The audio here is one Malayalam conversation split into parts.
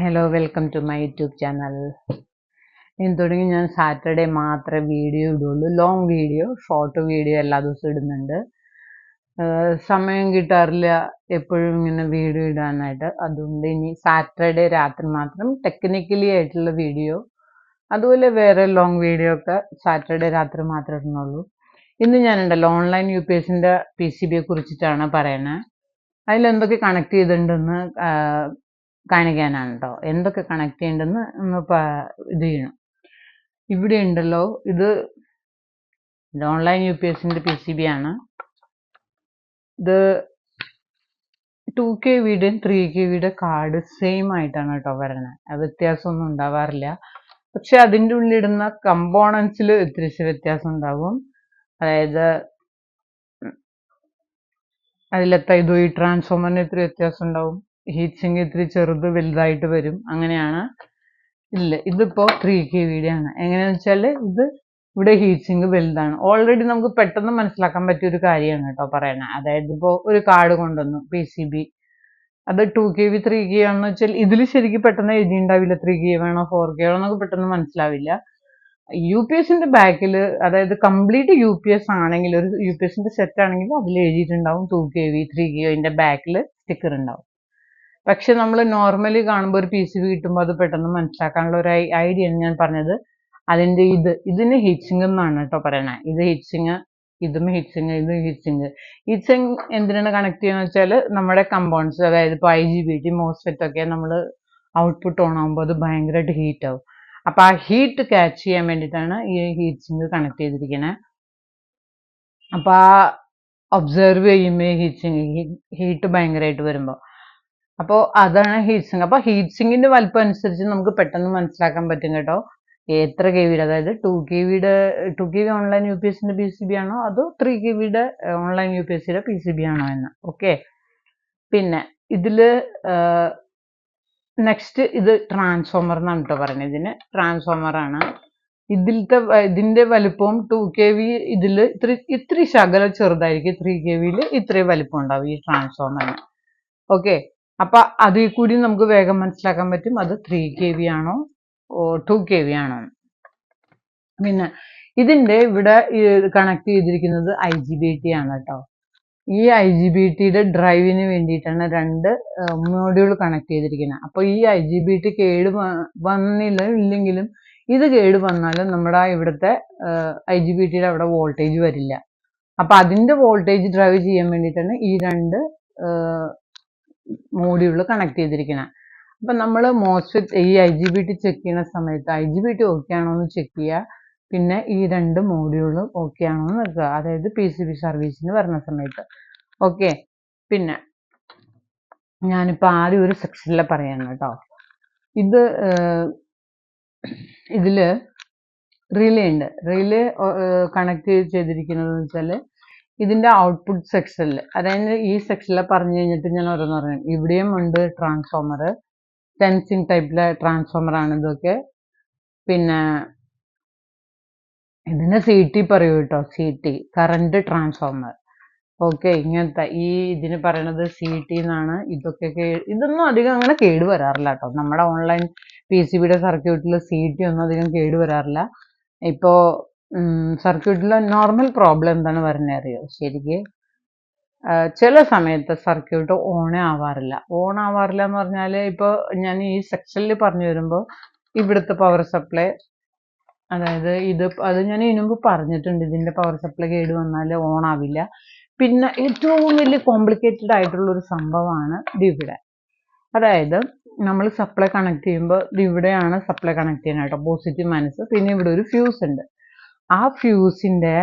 Hello welcome to my YouTube channel ഇനി തുടങ്ങി ഞാൻ സാറ്റർഡേ മാത്രമേ വീഡിയോ ഇടുള്ളൂ. ലോങ് വീഡിയോ ഷോർട്ട് വീഡിയോ എല്ലാ ദിവസവും ഇടുന്നുണ്ട്. സമയം കിട്ടാറില്ല എപ്പോഴും ഇങ്ങനെ വീഡിയോ ഇടാനായിട്ട്. അതുകൊണ്ട് ഇനി സാറ്റർഡേ രാത്രി മാത്രം ടെക്നിക്കലി ആയിട്ടുള്ള വീഡിയോ അതുപോലെ വേറെ ലോങ് വീഡിയോ ഒക്കെ സാറ്റർഡേ രാത്രി മാത്രമേ ഇടുന്നുള്ളൂ. ഇന്ന് ഞാനുണ്ടല്ലോ ഓൺലൈൻ യു പി എസിന്റെ പി സി ബിയെ കുറിച്ചിട്ടാണ് പറയുന്നത് അതിലെന്തൊക്കെ കണക്ട് ചെയ്തിട്ടുണ്ടെന്ന് കാണിക്കാനാണ് കേട്ടോ എന്തൊക്കെ കണക്ട് ചെയ്യണ്ടെന്ന് പ- ഇത് ചെയ്യണം. ഇവിടെ ഉണ്ടല്ലോ ഇത് ഓൺലൈൻ യു പി എസിന്റെ പി സി ബി ആണ്. ഇത് ടു കെ വിയുടെയും ത്രീ കെ വിയുടെ കാർഡ് സെയിം ആയിട്ടാണ് കേട്ടോ വരുന്നത് വ്യത്യാസമൊന്നും ഉണ്ടാവാറില്ല. പക്ഷെ അതിന്റെ ഉള്ളിലിടുന്ന കമ്പോണൻസിൽ ഇത്തിരിച്ച് വ്യത്യാസം ഉണ്ടാവും. അതായത് അതിലെത്ത ഇത് ഈ ട്രാൻസ്ഫോമറിന് ഇത്തിരി വ്യത്യാസം ഉണ്ടാവും. ഹീറ്റ് സിങ്ക് ഇത്തിരി ചെറുത് വലുതായിട്ട് വരും. അങ്ങനെയാണ് ഇല്ല ഇതിപ്പോ ത്രീ കെ വിയുടെ ആണ്. എങ്ങനെയാന്ന് വെച്ചാൽ ഇത് ഇവിടെ ഹീറ്റ് സിങ്ക് വലുതാണ്. ഓൾറെഡി നമുക്ക് പെട്ടെന്ന് മനസ്സിലാക്കാൻ പറ്റിയ ഒരു കാര്യമാണ് കേട്ടോ പറയണത് അതായത് ഇപ്പോൾ ഒരു കാർഡ് കൊണ്ടുവന്നു പി സി ബി അത് two K V three K ആണെന്ന് വെച്ചാൽ ഇതിൽ ശരിക്കും പെട്ടെന്ന് എഴുതിയിട്ടുണ്ടാവില്ല ത്രീ കെ വേണോ ഫോർ കെ വേണോ എന്നൊക്കെ പെട്ടെന്ന് മനസ്സിലാവില്ല. യു പി എസിന്റെ ബാക്കിൽ അതായത് കംപ്ലീറ്റ് യു പി എസ് ആണെങ്കിൽ ഒരു യു പി എസിന്റെ സെറ്റ് ആണെങ്കിൽ അതിൽ എഴുതിയിട്ടുണ്ടാവും two K V three K അതിന്റെ ബാക്കിൽ സ്റ്റിക്കർ ഉണ്ടാവും പക്ഷെ നമ്മൾ നോർമലി കാണുമ്പോൾ ഒരു പി സി ബി കിട്ടുമ്പോൾ അത് പെട്ടെന്ന് മനസ്സിലാക്കാനുള്ള ഒരു ഐഡിയ ആണ് ഞാൻ പറഞ്ഞത്. അതിന്റെ ഇത് ഇതിന് ഹീറ്റ് സിങ്ക് എന്നാണ് കേട്ടോ പറയണത് ഇത് ഹീറ്റ് സിങ്ക് ഇതും ഹീറ്റ് ഇതും ഇത് ഹീറ്റ് സിങ്ക് ഹീറ്റ് എന്തിനാണ് കണക്ട് ചെയ്യുന്നത് വെച്ചാൽ നമ്മുടെ കമ്പൗണ്ട്സ് അതായത് ഇപ്പോൾ I G B T MOSFET ഒക്കെ നമ്മൾ ഔട്ട്പുട്ട് ഓൺ ആകുമ്പോൾ അത് ഭയങ്കരമായിട്ട് ഹീറ്റ് ആവും. അപ്പം ആ ഹീറ്റ് ക്യാച്ച് ചെയ്യാൻ വേണ്ടിയിട്ടാണ് ഈ ഹീറ്റ് കണക്ട് ചെയ്തിരിക്കുന്നത് അപ്പോൾ ആ ഒബ്സർവ് ചെയ്യുമ്പോൾ ഹീറ്റ് ഹീറ്റ് ഭയങ്കരമായിട്ട് വരുമ്പോൾ അപ്പോൾ അതാണ് ഹീറ്റ് സിങ്ക് അപ്പോൾ ഹീറ്റ് സിങ്കിന്റെ വലിപ്പം അനുസരിച്ച് നമുക്ക് പെട്ടെന്ന് മനസ്സിലാക്കാൻ പറ്റും കേട്ടോ. എത്ര കെ വിയുടെ അതായത് ടു കെ വിയുടെ two K V online U P എസിന്റെ പി സി ബി ആണോ? അതോ ത്രീ കെ വിയുടെ ഓൺലൈൻ യു പി എസ് സിയുടെ പി സി ബി ആണോ എന്ന്. ഓക്കെ പിന്നെ ഇതിൽ നെക്സ്റ്റ് ഇത് ട്രാൻസ്ഫോമർ എന്നാണ് കേട്ടോ പറയുന്നത്. ഇതിന് ട്രാൻസ്ഫോമർ ആണ്. ഇതിലത്തെ ഇതിന്റെ വലിപ്പവും ടു കെ വി ഇതിൽ ഇത്ര ഇത്ര ശകലം ചെറുതായിരിക്കും. ത്രീ കെ വിയിൽ ഇത്രയും വലിപ്പം ഉണ്ടാവും ഈ ട്രാൻസ്ഫോമറിന് ഓക്കെ അപ്പൊ അതിൽ കൂടി നമുക്ക് വേഗം മനസ്സിലാക്കാൻ പറ്റും. അത് ത്രീ കെ വി ആണോ? ടു കെ വി ആണോ? പിന്നെ ഇതിന്റെ ഇവിടെ കണക്ട് ചെയ്തിരിക്കുന്നത് ഐ ജി ബി ടി ആണ് കേട്ടോ. ഈ ഐ ജി ബി ടിയുടെ ഡ്രൈവിന് വേണ്ടിയിട്ടാണ് രണ്ട് മോഡ്യൂൾ കണക്ട് ചെയ്തിരിക്കുന്നത്. അപ്പോൾ ഈ ഐ ജി ബി ടി കേട് വന്നില്ല ഇല്ലെങ്കിലും ഇത് കേട് വന്നാലും നമ്മുടെ ഇവിടുത്തെ ഐ ജി ബി ടിയുടെ അവിടെ വോൾട്ടേജ് വരില്ല. അപ്പൊ അതിന്റെ വോൾട്ടേജ് ഡ്രൈവ് ചെയ്യാൻ വേണ്ടിയിട്ടാണ് ഈ രണ്ട് മോഡ്യൂൾ കണക്ട് ചെയ്തിരിക്കുന്നത് അപ്പൊ നമ്മൾ മോസ്ഫെറ്റ് ഈ I G B T check ചെയ്യുന്ന സമയത്ത് I G B T okay ആണോ എന്ന് ചെക്ക് ചെയ്യുക. പിന്നെ ഈ രണ്ട് മോഡ്യൂളും ഓക്കെ ആണോ എന്ന് നോക്കുക. അതായത് പി സി ബി സർവീസിന് വരുന്ന സമയത്ത്. ഓക്കെ പിന്നെ ഞാനിപ്പോൾ ആദ്യം ഒരു സെക്ഷനിലെ പറയാണ് കേട്ടോ ഇത് ഇതിൽ റിലേ ഉണ്ട്. റിലേ കണക്ട് ചെയ്തിരിക്കുന്നത് വെച്ചാൽ ഇതിന്റെ ഔട്ട്പുട്ട് സെക്ഷനിൽ അതായത് ഈ സെക്ഷനിൽ പറഞ്ഞു കഴിഞ്ഞിട്ട് ഞാൻ ഓരോന്ന് പറഞ്ഞു ഇവിടെയും ഉണ്ട് ട്രാൻസ്ഫോമർ സെൻസിങ് ടൈപ്പിലെ ട്രാൻസ്ഫോമർ ആണ് ഇതൊക്കെ. പിന്നെ ഇതിന് സി ടി പറയൂ കേട്ടോ. C T current transformer okay ഇങ്ങനത്തെ ഈ ഇതിന് പറയണത് സി ടി എന്നാണ്. ഇതൊക്കെ ഇതൊന്നും അധികം അങ്ങനെ കേട് വരാറില്ല കേട്ടോ. നമ്മുടെ ഓൺലൈൻ പി സി ബിയുടെ സർക്യൂട്ടിൽ സി ടി ഒന്നും അധികം കേട് വരാറില്ല. ഇപ്പോ സർക്യൂട്ടിലെ നോർമൽ പ്രോബ്ലം എന്താണ് പറഞ്ഞ അറിയോ? ശരിക്ക് ചില സമയത്ത് സർക്യൂട്ട് ഓൺ ആവാറില്ല. ഓൺ ആവാറില്ല എന്ന് പറഞ്ഞാൽ ഇപ്പോൾ ഞാൻ ഈ സെക്ഷനിൽ പറഞ്ഞു വരുമ്പോൾ ഇവിടുത്തെ പവർ സപ്ലൈ അതായത് ഇത് അത് ഞാൻ ഇതിനുമ്പ് പറഞ്ഞിട്ടുണ്ട്. ഇതിന്റെ പവർ സപ്ലൈ കേട് വന്നാൽ ഓൺ ആവില്ല. പിന്നെ ഏറ്റവും വലിയ കോംപ്ലിക്കേറ്റഡ് ആയിട്ടുള്ള ഒരു സംഭവമാണ് ഇവിടെ. അതായത് നമ്മൾ സപ്ലൈ കണക്ട് ചെയ്യുമ്പോൾ ഇവിടെയാണ് സപ്ലൈ കണക്ട് ചെയ്യുന്നത് കേട്ടോ. പോസിറ്റീവ് മൈനസ് പിന്നെ ഇവിടെ ഒരു ഫ്യൂസ് ഉണ്ട്. ആ ഫ്യൂസിന്റെ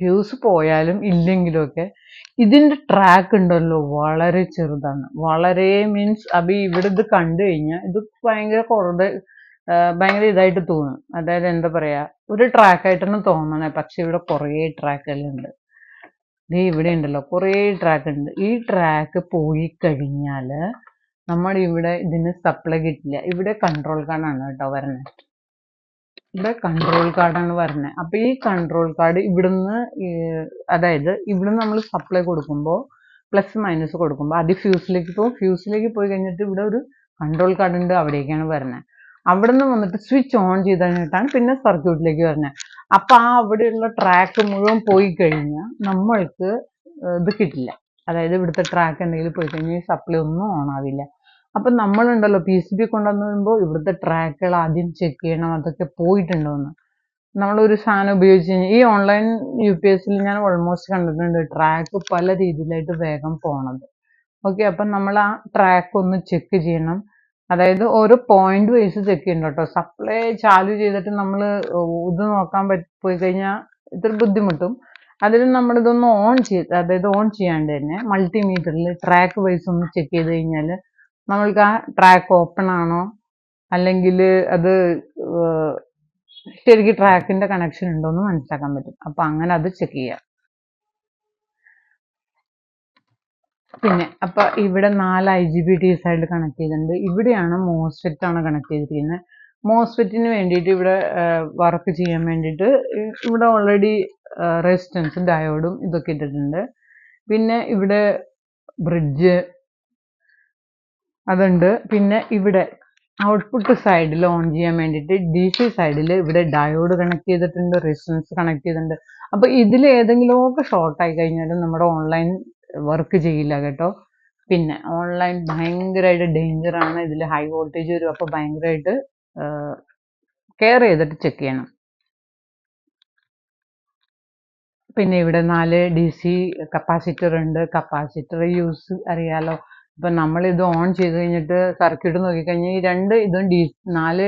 ഫ്യൂസ് പോയാലും ഇല്ലെങ്കിലും ഒക്കെ ഇതിന്റെ ട്രാക്ക് ഉണ്ടല്ലോ വളരെ ചെറുതാണ്. വളരെ മീൻസ് അപ്പം ഇവിടെ ഇത് കണ്ടു കഴിഞ്ഞാൽ ഇത് ഭയങ്കര കുറവ് ഭയങ്കര ഇതായിട്ട് തോന്നും. അതായത് എന്താ പറയുക ഒരു ട്രാക്ക് ആയിട്ടാണ് തോന്നണേ പക്ഷെ ഇവിടെ കുറേ ട്രാക്കുകളുണ്ട് ദേ ഇവിടെ ഉണ്ടല്ലോ കുറേ ട്രാക്ക് ഉണ്ട്. ഈ ട്രാക്ക് പോയി കഴിഞ്ഞാൽ നമ്മൾ ഇവിടെ ഇതിന് സപ്ലൈ കിട്ടില്ല. ഇവിടെ കൺട്രോൾ കാണാണ് കേട്ടോ വരുന്നത് ഇവിടെ കൺട്രോൾ കാർഡാണ് വരുന്നത് അപ്പൊ ഈ കൺട്രോൾ കാർഡ് ഇവിടുന്ന് അതായത് ഇവിടുന്ന് നമ്മൾ സപ്ലൈ കൊടുക്കുമ്പോൾ പ്ലസ് മൈനസ് കൊടുക്കുമ്പോൾ അത് ഫ്യൂസിലേക്ക് പോകും. ഫ്യൂസിലേക്ക് പോയി കഴിഞ്ഞിട്ട് ഇവിടെ ഒരു കൺട്രോൾ കാർഡ് ഉണ്ട് അവിടേക്കാണ് വരുന്നത് അവിടെ നിന്ന് വന്നിട്ട് സ്വിച്ച് ഓൺ ചെയ്ത് കഴിഞ്ഞിട്ടാണ് പിന്നെ സർക്യൂട്ടിലേക്ക് വരുന്നത് അപ്പൊ ആ അവിടെയുള്ള ട്രാക്ക് മുഴുവൻ പോയി കഴിഞ്ഞാൽ നമ്മൾക്ക് ഇത് കിട്ടില്ല. അതായത് ഇവിടുത്തെ ട്രാക്ക് എന്തെങ്കിലും പോയി കഴിഞ്ഞാൽ സപ്ലൈ ഒന്നും ഓൺ ആവില്ല. അപ്പൊ നമ്മളുണ്ടല്ലോ പി സി ബി കൊണ്ടുവന്ന് വരുമ്പോൾ ഇവിടുത്തെ ട്രാക്കുകൾ ആദ്യം ചെക്ക് ചെയ്യണം അതൊക്കെ പോയിട്ടുണ്ടോ എന്ന് നമ്മളൊരു സാധനം ഉപയോഗിച്ച് കഴിഞ്ഞാൽ ഈ ഓൺലൈൻ യു പി എസിൽ ഞാൻ ഓൾമോസ്റ്റ് കണ്ടിട്ടുണ്ട് ട്രാക്ക് പല രീതിയിലായിട്ട് വേഗം പോണത്. ഓക്കെ അപ്പം നമ്മൾ ആ ട്രാക്ക് ഒന്ന് ചെക്ക് ചെയ്യണം. അതായത് ഓരോ പോയിന്റ് വൈസ് ചെക്ക് ചെയ്യണം കേട്ടോ. സപ്ലൈ ചാലു ചെയ്തിട്ട് നമ്മൾ ഇത് നോക്കാൻ പോയി കഴിഞ്ഞാൽ ഇത്ര ബുദ്ധിമുട്ടും. അതിൽ നമ്മൾ ഇതൊന്ന് ഓൺ ചെയ്ത് അതായത് ഓൺ ചെയ്യാണ്ട് തന്നെ മൾട്ടിമീറ്ററിൽ ട്രാക്ക് വൈസ് ഒന്ന് ചെക്ക് ചെയ്ത് കഴിഞ്ഞാൽ നമ്മൾക്ക് ആ ട്രാക്ക് ഓപ്പൺ ആണോ? അല്ലെങ്കിൽ അത് ശരിക്കും ട്രാക്കിന്റെ കണക്ഷൻ ഉണ്ടോ എന്ന് മനസ്സിലാക്കാൻ പറ്റും. അപ്പൊ അങ്ങനെ അത് ചെക്ക് ചെയ്യാം. പിന്നെ അപ്പൊ ഇവിടെ നാല് ഐ ജി ബി ടി സൈഡിൽ കണക്ട് ചെയ്തിട്ടുണ്ട്. ഇവിടെയാണ് മോസ്ഫെറ്റ് ആണ് കണക്ട് ചെയ്തിരിക്കുന്നത് മോസ്ഫെറ്റിന് വേണ്ടിയിട്ട് ഇവിടെ വർക്ക് ചെയ്യാൻ വേണ്ടിയിട്ട് ഇവിടെ ഓൾറെഡി റെസിസ്റ്റൻസ് ഡയോഡും ഇതൊക്കെ ഇട്ടിട്ടുണ്ട്. പിന്നെ ഇവിടെ ബ്രിഡ്ജ് അതുണ്ട്. പിന്നെ ഇവിടെ ഔട്ട്പുട്ട് സൈഡിൽ ഓൺ ചെയ്യാൻ വേണ്ടിയിട്ട് ഡി സി സൈഡിൽ ഇവിടെ ഡയോഡ് കണക്ട് ചെയ്തിട്ടുണ്ട് റെസിസ്റ്റൻസ് കണക്ട് ചെയ്തിട്ടുണ്ട്. അപ്പൊ ഇതിൽ ഏതെങ്കിലുമൊക്കെ ഷോർട്ട് ആയി കഴിഞ്ഞാലും നമ്മുടെ ഓൺലൈൻ വർക്ക് ചെയ്യില്ല കേട്ടോ. പിന്നെ ഓൺലൈൻ ഭയങ്കരമായിട്ട് ഡേഞ്ചർ ആണ്. ഇതിൽ ഹൈ വോൾട്ടേജ് വരും. അപ്പൊ ഭയങ്കരമായിട്ട് കെയർ ചെയ്തിട്ട് ചെക്ക് ചെയ്യണം. പിന്നെ ഇവിടെ നാല് ഡി സി കപ്പാസിറ്റർ ഉണ്ട്. കപ്പാസിറ്റർ യൂസ് അറിയാലോ. നമ്മൾ ഇത് ഓൺ ചെയ്ത് കഴിഞ്ഞിട്ട് സർക്യൂട്ട് നോക്കിക്കഴിഞ്ഞാൽ ഈ രണ്ട് ഇതും ഡി നാല്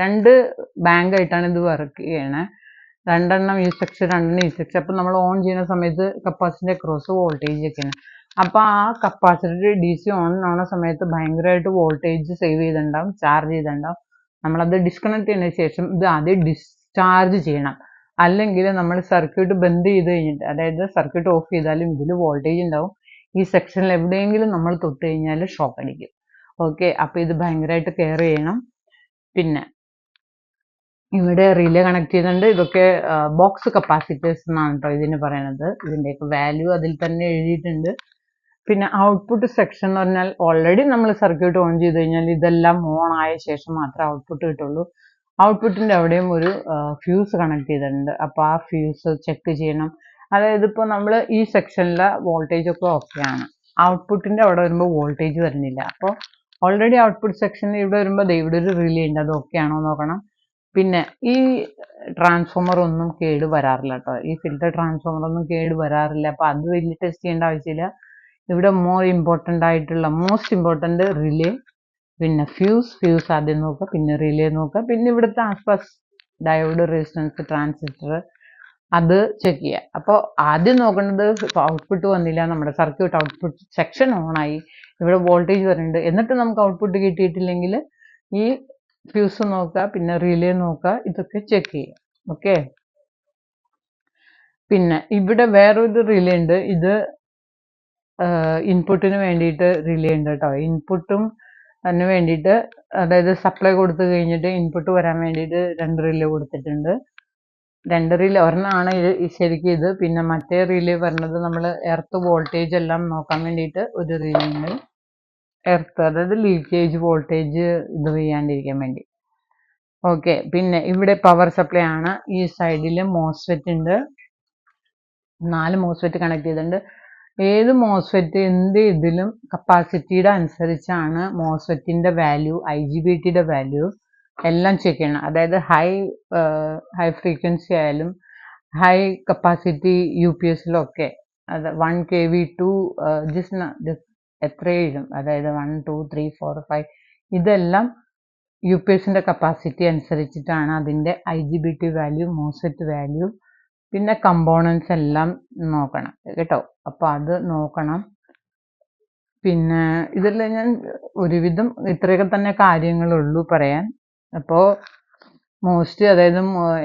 രണ്ട് ബാങ്ക് ആയിട്ടാണ് ഇത് വർക്ക് ചെയ്യണേ. രണ്ടെണ്ണം ഈ സെക്ഷൻ രണ്ടെണ്ണം ഈ സെക്ഷൻ അപ്പൊ നമ്മൾ ഓൺ ചെയ്യുന്ന സമയത്ത് കപ്പാസിറ്റി ക്രോസ് വോൾട്ടേജ് ഒക്കെയാണ് അപ്പൊ ആ കപ്പാസിറ്റി ഡി സി ഓൺ ആവുന്ന സമയത്ത് ഭയങ്കരമായിട്ട് വോൾട്ടേജ് സേവ് ചെയ്തിട്ടുണ്ടാവും ചാർജ് ചെയ്തിട്ടുണ്ടാവും. നമ്മളത് ഡിസ്കണക്ട് ചെയ്യുന്ന ശേഷം ഇത് ആദ്യം ഡിസ്ചാർജ് ചെയ്യണം. അല്ലെങ്കിൽ നമ്മൾ സർക്യൂട്ട് ബന്ദ് ചെയ്ത് കഴിഞ്ഞിട്ട് അതായത് സർക്യൂട്ട് ഓഫ് ചെയ്താലും ഇതിൽ വോൾട്ടേജ് ഉണ്ടാവും. ഈ സെക്ഷനിൽ എവിടെയെങ്കിലും നമ്മൾ തൊട്ട് കഴിഞ്ഞാൽ ഷോക്ക് അടിക്കും. ഓക്കെ അപ്പൊ ഇത് ഭയങ്കരമായിട്ട് കെയർ ചെയ്യണം. പിന്നെ ഇവിടെ റിലേ കണക്ട് ചെയ്തിട്ടുണ്ട് ഇതൊക്കെ ബോക്സ് കപ്പാസിറ്റേഴ്സ് എന്നാണ് കേട്ടോ ഇതിന് പറയണത്. ഇതിന്റെയൊക്കെ വാല്യൂ അതിൽ തന്നെ എഴുതിയിട്ടുണ്ട്. പിന്നെ ഔട്ട്പുട്ട് സെക്ഷൻ എന്ന് പറഞ്ഞാൽ ഓൾറെഡി നമ്മൾ സർക്യൂട്ട് ഓൺ ചെയ്ത് കഴിഞ്ഞാൽ ഇതെല്ലാം ഓൺ ആയ ശേഷം മാത്രമേ ഔട്ട്പുട്ട് കിട്ടുള്ളൂ. ഔട്ട്പുട്ടിന്റെ അവിടെയും ഒരു ഫ്യൂസ് കണക്ട് ചെയ്തിട്ടുണ്ട്. അപ്പോൾ ആ ഫ്യൂസ് ചെക്ക് ചെയ്യണം. അതായത് ഇപ്പോൾ നമ്മൾ ഈ സെക്ഷനിലെ വോൾട്ടേജ് ഒക്കെ ഓക്കെയാണ് ഔട്ട്പുട്ടിന്റെ അവിടെ വരുമ്പോൾ വോൾട്ടേജ് വരുന്നില്ല. അപ്പോൾ ഓൾറെഡി ഔട്ട്പുട്ട് സെക്ഷനിൽ ഇവിടെ വരുമ്പോൾ ഇവിടെ ഒരു റിലേ ഉണ്ട്. അത് ഓക്കെ ആണോ നോക്കണം. പിന്നെ ഈ ട്രാൻസ്ഫോമർ ഒന്നും കേട് വരാറില്ല കേട്ടോ ഈ ഫിൽറ്റർ ട്രാൻസ്ഫോമർ ഒന്നും കേട് വരാറില്ല. അപ്പോൾ അത് വലിയ ടെസ്റ്റ് ചെയ്യേണ്ട ആവശ്യമില്ല. ഇവിടെ മോർ ഇമ്പോർട്ടന്റ് ആയിട്ടുള്ള മോസ്റ്റ് ഇമ്പോർട്ടന്റ് റിലേ പിന്നെ ഫ്യൂസ് ഫ്യൂസ് ആദ്യം നോക്കുക പിന്നെ റിലേ നോക്കുക. പിന്നെ ഇവിടുത്തെ ആസ്പാസ് ഡയോഡ് റെസിസ്റ്റൻസ് ട്രാൻസിസ്റ്റർ അത് ചെക്ക് ചെയ്യുക. അപ്പോൾ ആദ്യം നോക്കേണ്ടത് ഔട്ട്പുട്ട് വന്നില്ല നമ്മുടെ സർക്യൂട്ട് ഔട്ട്പുട്ട് സെക്ഷൻ ആയി. ഇവിടെ വോൾട്ടേജ് വരുന്നുണ്ട്. എന്നിട്ട് നമുക്ക് ഔട്ട്പുട്ട് കിട്ടിയിട്ടില്ലെങ്കിൽ ഈ ഫ്യൂസ് നോക്കുക പിന്നെ റിലേ നോക്കുക ഇതൊക്കെ ചെക്ക് ചെയ്യുക. ഓക്കെ പിന്നെ ഇവിടെ വേറൊരു റിലേ ഉണ്ട്. ഇത് ഇൻപുട്ടിന് വേണ്ടിയിട്ട് റിലേ ഉണ്ട് കേട്ടോ. ഇൻപുട്ടും അതിന് വേണ്ടിയിട്ട് അതായത് സപ്ലൈ കൊടുത്തു കഴിഞ്ഞിട്ട് ഇൻപുട്ട് വരാൻ വേണ്ടിയിട്ട് രണ്ട് റിലേ കൊടുത്തിട്ടുണ്ട്. രണ്ട് റീൽ ഒരെണ്ണമാണ് ശരിക്കും ഇത്. പിന്നെ മറ്റേ റീൽ പറഞ്ഞത് നമ്മൾ എർത്ത് വോൾട്ടേജ് എല്ലാം നോക്കാൻ വേണ്ടിയിട്ട് ഒരു റീലുണ്ട് എർത്ത് അതായത് ലീക്കേജ് വോൾട്ടേജ് ഇത് ചെയ്യാണ്ടിരിക്കാൻ വേണ്ടി. ഓക്കെ പിന്നെ ഇവിടെ പവർ സപ്ലൈ ആണ്. ഈ സൈഡിൽ മോസ്ഫെറ്റ് ഉണ്ട്. നാല് മോസ്ഫെറ്റ് കണക്ട് ചെയ്തിട്ടുണ്ട്. ഏത് മോസ്ഫെറ്റ് എന്ത് ഇതിലും കപ്പാസിറ്റിയുടെ അനുസരിച്ചാണ് മോസ്ഫെറ്റിന്റെ വാല്യൂ ഐ ജി ബി ടിയുടെ വാല്യൂ എല്ലാം ചെക്ക് ചെയ്യണം. അതായത് ഹൈ ഹൈ ഫ്രീക്വൻസി ആയാലും ഹൈ കപ്പാസിറ്റി യു പി എസിലൊക്കെ അത് one K V two just എഴുതും. അതായത് one two three four five ഇതെല്ലാം യു പി എസിന്റെ കപ്പാസിറ്റി അനുസരിച്ചിട്ടാണ് അതിന്റെ I G B T value MOSFET value പിന്നെ കമ്പോണൻസ് എല്ലാം നോക്കണം. കേട്ടോ? അപ്പോൾ അത് നോക്കണം. പിന്നെ ഇതെല്ലാം ഞാൻ ഒരുവിധം ഇത്രയൊക്കെ തന്നെ കാര്യങ്ങളുള്ളൂ പറയാൻ. അപ്പോൾ മോസ്റ്റ് അതായത്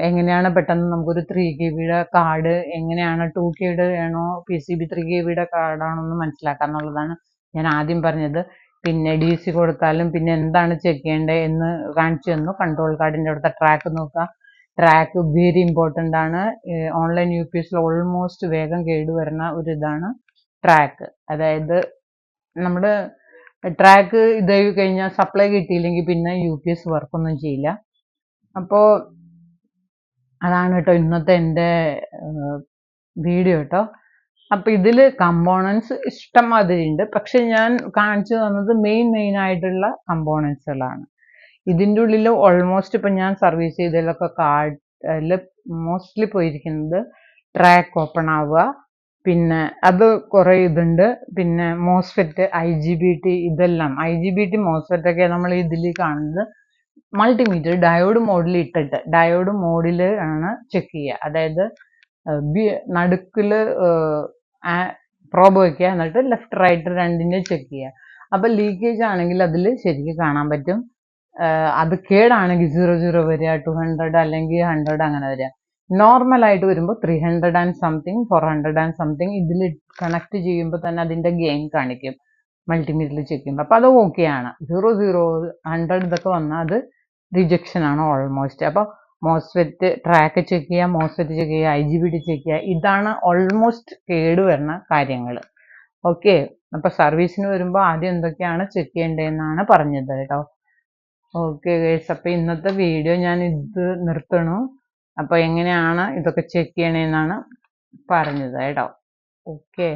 എങ്ങനെയാണ് പെട്ടെന്ന് നമുക്കൊരു ത്രീ കെ ബിയുടെ കാർഡ് എങ്ങനെയാണ് ടു കെയുടെ ആണോ P C B three K ബിയുടെ കാർഡാണോ എന്ന് മനസ്സിലാക്കുക എന്നുള്ളതാണ് ഞാൻ ആദ്യം പറഞ്ഞത്. പിന്നെ ഡി സി കൊടുത്താലും പിന്നെ എന്താണ് ചെക്ക് ചെയ്യേണ്ടത് എന്ന് കാണിച്ചു തന്നു. കൺട്രോൾ കാർഡിന്റെ അടുത്ത ട്രാക്ക് നോക്കുക ട്രാക്ക് വെരി ഇമ്പോർട്ടന്റ് ആണ്. ഓൺലൈൻ യു പി എസിൽ ഓൾമോസ്റ്റ് വേഗം കേടുവരുന്ന ഒരു ഇതാണ് ട്രാക്ക് അതായത് നമ്മുടെ ട്രാക്ക് ഇതായി കഴിഞ്ഞാൽ സപ്ലൈ കിട്ടിയില്ലെങ്കിൽ പിന്നെ യു പി എസ് വർക്കൊന്നും ചെയ്യില്ല. അപ്പോൾ അതാണ് കേട്ടോ ഇന്നത്തെ എന്റെ വീഡിയോ കേട്ടോ. അപ്പോൾ ഇതിൽ കമ്പോണൻസ് ഇഷ്ടംമാതിരി ഉണ്ട് പക്ഷെ ഞാൻ കാണിച്ചു തന്നത് മെയിൻ മെയിൻ ആയിട്ടുള്ള കമ്പോണൻസുകളാണ് ഇതിന്റെ ഉള്ളിൽ ഓൾമോസ്റ്റ് ഇപ്പം ഞാൻ സർവീസ് ചെയ്തതിലൊക്കെ കാർഡിൽ മോസ്റ്റ്ലി പോയിരിക്കുന്നത് ട്രാക്ക് ഓപ്പൺ ആവുക പിന്നെ അത് കുറേ ഇതുണ്ട്. പിന്നെ MOSFET I G B T ഇതെല്ലാം. I G B T MOSFET ഒക്കെ നമ്മൾ ഇതിൽ കാണുന്നത് മൾട്ടിമീറ്റർ ഡയോഡ് മോഡിൽ ഇട്ടിട്ട്. ഡയോഡ് മോഡിൽ ആണ് ചെക്ക് ചെയ്യുക. അതായത് നടുക്കിൽ പ്രോബ് വയ്ക്കുക എന്നിട്ട് ലെഫ്റ്റ് റൈറ്റ് രണ്ടിന്റെ ചെക്ക് ചെയ്യുക. അപ്പോൾ ലീക്കേജ് ആണെങ്കിൽ അതിൽ ശരിക്കും കാണാൻ പറ്റും. അത് കേടാണെങ്കിൽ സീറോ സീറോ വരിക ടു ഹൺഡ്രഡ് അല്ലെങ്കിൽ ഹൺഡ്രഡ് അങ്ങനെ വരിക. നോർമൽ ആയിട്ട് വരുമ്പോൾ three hundred and something four hundred and something ഇതിൽ കണക്ട് ചെയ്യുമ്പോൾ തന്നെ അതിന്റെ ഗെയിൻ കാണിക്കും. മൾട്ടിമീറ്ററിൽ ചെക്ക് ചെയ്യുമ്പോൾ അപ്പോൾ അത് ഓക്കെ ആണ്. സീറോ സീറോ ഹൺഡ്രഡ് ഇതൊക്കെ വന്നാൽ അത് റിജക്ഷൻ ആണ് ഓൾമോസ്റ്റ് അപ്പോൾ മോസ്ഫെറ്റ് ട്രാക്ക് ചെക്ക് ചെയ്യുക മോസ്ഫെറ്റ് ചെക്ക് ചെയ്യുക I G B T check ചെയ്യുക ഇതാണ് ഓൾമോസ്റ്റ് കേട് വരുന്ന കാര്യങ്ങൾ ഓക്കെ അപ്പോൾ സർവീസിന് വരുമ്പോൾ ആദ്യം എന്തൊക്കെയാണ് ചെക്ക് ചെയ്യേണ്ടതെന്നാണ് പറഞ്ഞത് കേട്ടോ. ഓക്കെ ഗൈസ് അപ്പോൾ ഇന്നത്തെ വീഡിയോ ഞാൻ ഇത് നിർത്തണു. അപ്പോൾ എങ്ങനെയാണ് ഇതൊക്കെ ചെക്ക് ചെയ്യണമെന്നാണ് പറഞ്ഞത് കേട്ടോ. ഓക്കെ